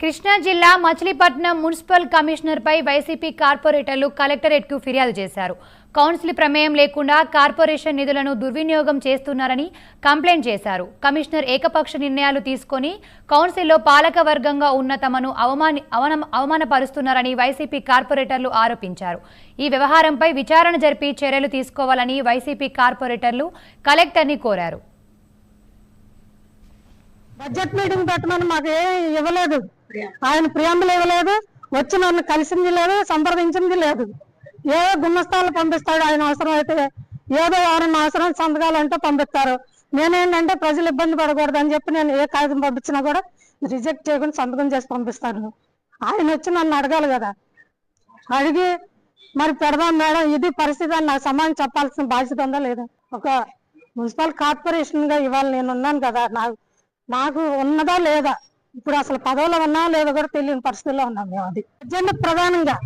కృష్ణా జిల్లా Machilipatnam municipal కమిషనర్పై YCP కార్పొరేటర్లు కలెక్టరేట్కు ఫిర్యాదు చేశారు. కౌన్సిల్ ప్రమేయం లేకుండా కార్పొరేషన్ నిధులను దుర్వినియోగం చేస్తున్నారని కంప్లైంట్ చేశారు. కమిషనర్ ఏకపక్ష నిర్ణయాలు తీసుకొని కౌన్సిల్లో పాలక వర్గంగా ఉన్న తమను అవమాని అవమానపరుస్తున్నారని వైసీపీ కార్పొరేటర్లు ఆరోపించారు. ఈ వ్యవహారంపై విచారణ జరిపి చర్యలు తీసుకోవాలని వైసీపీ కార్పొరేటర్లు కలెక్టర్ని కోరారు. బడ్జెట్ మీటింగ్ పెట్టమని మాకు ఇవ్వలేదు. ఆయన ప్రియాంబులు ఇవ్వలేదు. వచ్చి నన్ను కలిసింది లేదు సంప్రదించింది లేదు. ఏదో గుమ్మస్థాలు పంపిస్తాడు ఆయన అవసరం అయితే ఏదో ఆయన అవసరం సంతకాలు పంపిస్తారు. నేనేంటంటే ప్రజలు ఇబ్బంది పడకూడదు అని చెప్పి నేను ఏ కాగితం పంపించినా కూడా రిజెక్ట్ చేయకుండా సంతకం చేసి పంపిస్తాను. ఆయన వచ్చి నన్ను అడగాలి కదా. అడిగి మరి పెడదాం మేడం ఇది పరిస్థితి అని నాకు సమాధానం చెప్పాల్సిన బాధ్యత ఉందా లేదా? ఒక మున్సిపల్ కార్పొరేషన్గా ఇవాళ నేను ఉన్నాను కదా. నాకు నాకు ఉన్నదా లేదా? ఇప్పుడు అసలు పదవులు ఉన్నా లేదో కూడా తెలియని పరిస్థితిలో ఉన్నాం మేము అది. అజెండా ప్రధానంగా